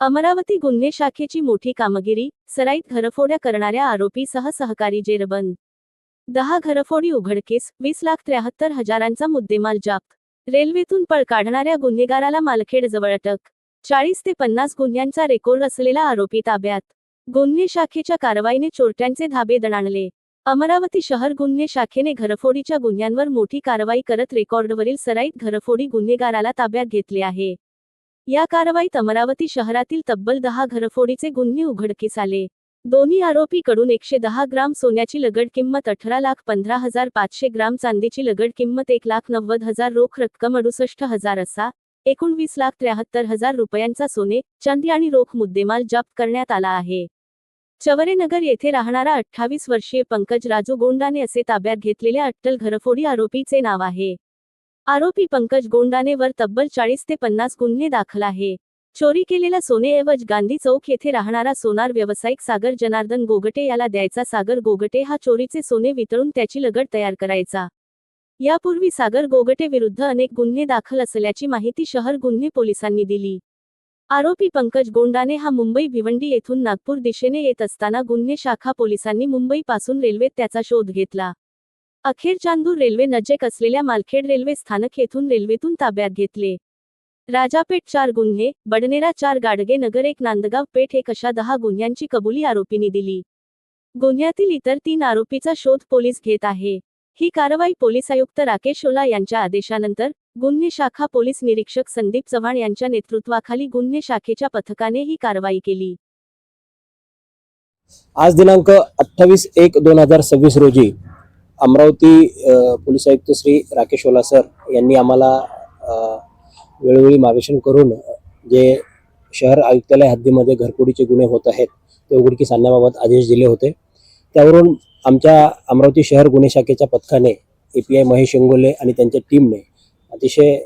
अमरावती गुन्हे शाखेची मोठी कामगिरी सराईत घरफोड्या करणाऱ्या आरोपीसह सहकारी जेरबंद. दहा घरफोडी उघडकीस वीस लाख त्र्याहत्तर हजारांचा मुद्देमाल जप्त रेल्वेतून पळ काढणाऱ्या गुन्हेगाराला मालखेड जवळ अटक. चाळीस ते पन्नास गुन्ह्यांचा रेकॉर्ड असलेला आरोपी ताब्यात. गुन्हे शाखेच्या कारवाईने चोरट्यांचे धाबे दणाणले. अमरावती शहर गुन्हे शाखेने घरफोडीच्या गुन्ह्यांवर मोठी कारवाई करत रेकॉर्डवरील सराईत घरफोडी गुन्हेगाराला ताब्यात घेतले आहे. या कारवाईत अमरावती शहरातील तब्बल दहा घरफोडीचे गुन्हे उघडकीस आले. दोन्ही आरोपीकडून एकशे दहा ग्राम सोन्याची लगड किंमत अठरा लाख पंधरा हजार पाचशे ग्राम चांदीची लगड किंमत एक लाख नव्वद हजार रोख रक्कम अडुसष्ट हजार असा एकोणवीस लाख त्र्याहत्तर हजार रुपयांचा सोने चांदी आणि रोख मुद्देमाल जप्त करण्यात आला आहे. चवरेनगर येथे राहणारा अठ्ठावीस वर्षीय पंकज राजू गोंडाने असे ताब्यात घेतलेल्या अट्टल घरफोडी आरोपीचे नाव आहे. आरोपी पंकज गोंडानेवर तब्बल चाळीस ते पन्नास गुन्हे दाखल आहे. चोरी केलेला सोनेऐवज गांधी चौक येथे राहणारा सोनार व्यावसायिक सागर जनार्दन गोगटे याला द्यायचा सागर गोगटे हा चोरीचे सोने वितळून त्याची लगड तयार करायचा. यापूर्वी सागर गोगटे विरुद्ध अनेक गुन्हे दाखल असल्याची माहिती शहर गुन्हे पोलिसांनी दिली. आरोपी पंकज गोंडाने हा मुंबई भिवंडी येथून नागपूर दिशेने येत असताना गुन्हे शाखा पोलिसांनी मुंबईपासून रेल्वेत त्याचा शोध घेतला. अखेर चांदूर रेल्वे नजेक असलेल्या मालखेड रेल्वे स्थानक येथून रेल्वेतून ताब्यात घेतले. राजापेठ चार गुन्हे बडनेरा चार गाडगे नगर एक नांदगाव पेठ एक अशा दहा गुन्ह्यांची कबुली आरोपींनी दिली. गुन्ह्यातील इतर तीन आरोपीचा शोध पोलीस घेत आहे. ही कारवाई पोलीस आयुक्त राकेश ओला यांच्या आदेशानंतर गुन्हे शाखा पोलीस निरीक्षक संदीप चव्हाण यांच्या नेतृत्वाखाली गुन्हे शाखेच्या पथकाने ही कारवाई केली. आज दिनांक अठ्ठावीस एक दोन हजार सव्वीस रोजी अमरावती पोलीस आयुक्त श्री राकेश ओला सर यांनी आम्हाला वेळोवेळी मार्गदर्शन करून जे शहर आयुक्तालय हद्दीमध्ये घरफोडीचे गुन्हे होत आहेत ते उघडकीस आणण्याबाबत आदेश दिले होते. त्यावरून आमच्या अमरावती शहर गुन्हे शाखेच्या पथकाने A P I Mahesh Ingole आणि त्यांच्या टीमने अतिशय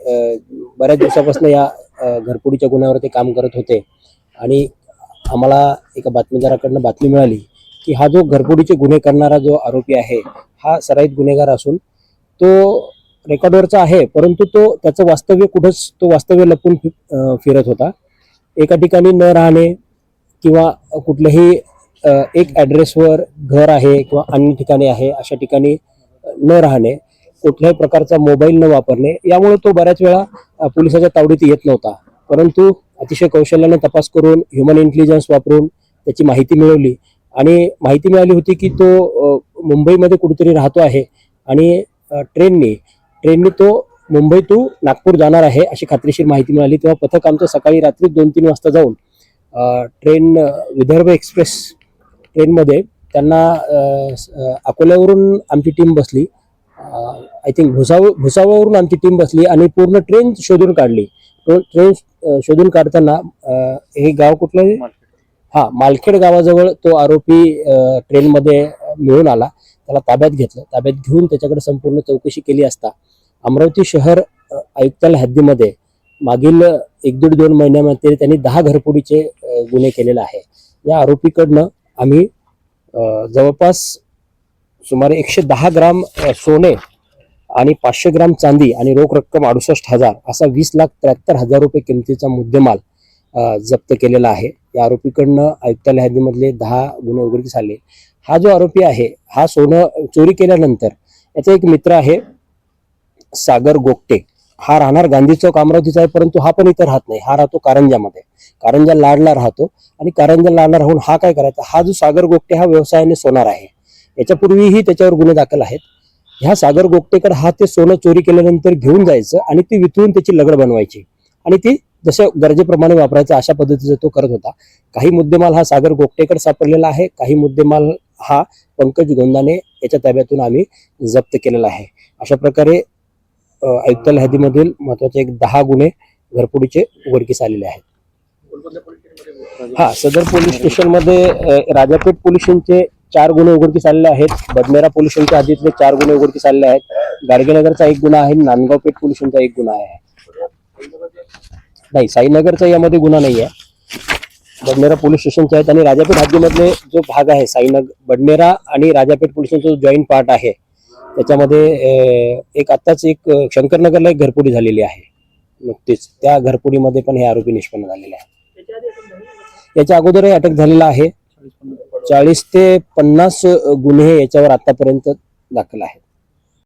बऱ्याच दिवसापासून या अ, घरफोडीच्या गुन्ह्यावर ते काम करत होते आणि आम्हाला एका बातमीदाराकडनं बातमी मिळाली की हा जो घरफोडीचे गुन्हे करणारा जो आरोपी आहे हा सराईत गुन्हेगार असून तो रेकॉर्डवरचा आहे परंतु तो त्याचं वास्तव्य कुठंच तो वास्तव्य लपून फिरत होता. एका ठिकाणी न राहणे किंवा कुठल्याही एक ॲड्रेसवर घर आहे किंवा अन्य ठिकाणी आहे अशा ठिकाणी न राहणे कुठल्याही प्रकारचा मोबाईल न वापरणे यामुळे तो बऱ्याच वेळा पोलिसाच्या तावडीत येत नव्हता. परंतु अतिशय कौशल्याने तपास करून ह्युमन इंटेलिजन्स वापरून त्याची माहिती मिळवली. आणि माहिती मिळाली होती की तो मुंबईमध्ये कुठेतरी राहतो आहे आणि ट्रेनने ट्रेनने तो मुंबई टू नागपूर जाणार आहे अशी खात्रीशीर माहिती मिळाली. तेव्हा पथक आमचं सकाळी रात्री दोन तीन वाजता जाऊन ट्रेन विदर्भ एक्सप्रेस ट्रेनमध्ये त्यांना अकोल्यावरून आमची टीम बसली. आय थिंक भुसाव भुसावळवरून आमची टीम बसली आणि पूर्ण ट्रेन शोधून काढली. तो ट्रेन शोधून काढताना हे गाव कुठलं हा मालखेड गावाजवळ तो आरोपी ट्रेनमध्ये मिळून आला. त्याला ताब्यात घेतलं. ताब्यात घेऊन त्याच्याकडे संपूर्ण चौकशी केली असता अमरावती शहर आयुक्ताल आयुक्तालय हद्दीमध्ये मागील एक दीड दोन महिन्यामध्ये त्यांनी दहा घरफोडीचे गुन्हे केलेले आहे. या आरोपीकडनं आम्ही जवळपास सुमारे एकशे दहा ग्राम सोने आणि पाचशे ग्राम चांदी आणि रोख रक्कम अडुसष्ट हजार असा वीस लाख त्र्याहत्तर हजार रुपये किमतीचा मुद्देमाल जप्त केलेला आहे. या आरोपीकडनं आयुक्तालय हद्दीमधले दहा गुन्हे उघडकीस आले. हा जो आरोपी आहे हा सोनं चोरी केल्यानंतर याचा एक मित्र आहे सागर गोगटे. हा राहणार गांधी चौक अमरावतीचा आहे परंतु हा पण इथं राहत नाही. हा राहतो कारंजामध्ये. कारंजा लाडला राहतो आणि कारंजा लाडला राहून हा काय करायचा? हा जो सागर गोगटे हा व्यवसायाने सोनार आहे. याच्यापूर्वीही त्याच्यावर गुन्हे दाखल आहेत. ह्या सागर गोगटेकर हा ते सोनं चोरी केल्यानंतर घेऊन जायचं आणि ती वितळून त्याची लगड बनवायची. आणि ती जसं गरजेप्रमाणे वापरायचं अशा पद्धतीचा तो करत होता. काही मुद्देमाल हा सागर गोपटेकर सापडलेला आहे काही मुद्देमाल हा पंकज गोंदाने याच्या ताब्यातून आम्ही जप्त केलेला आहे. अशा प्रकारे अ, आयुक्तालय हद्दीमधील महत्त्वाचे एक दहा गुन्हे घरपुडीचे उघडकीस आलेले आहेत. हा सदर पोलीस स्टेशनमध्ये राजापेठ पोलिसांचे चार गुन्हे उघडकीस आलेले आहेत बदमेरा पोलिसांच्या आधीतले चार गुन्हे उघडकीस आलेले आहेत गाडगेनगरचा एक गुन्हा आहे नांदगाव पेठ पोलिसांचा एक गुन्हा आहे. नाही साईनगरचा यामध्ये गुन्हा नाही आहे. बडनेरा पोलीस स्टेशनचे आहेत आणि राजापेठ हद्दीमधले जो भाग आहे साईनगर बडनेरा आणि राजापेठ पोलिसांचा जो जॉईंट पार्ट आहे त्याच्यामध्ये एक आत्ताच एक शंकरनगरला एक घरपुडी झालेली आहे. नुकतीच त्या घरपुडीमध्ये पण हे आरोपी निष्पन्न झालेले आहे याच्या अगोदरही अटक झालेला आहे. चाळीस ते पन्नास गुन्हे याच्यावर आतापर्यंत दाखल आहेत.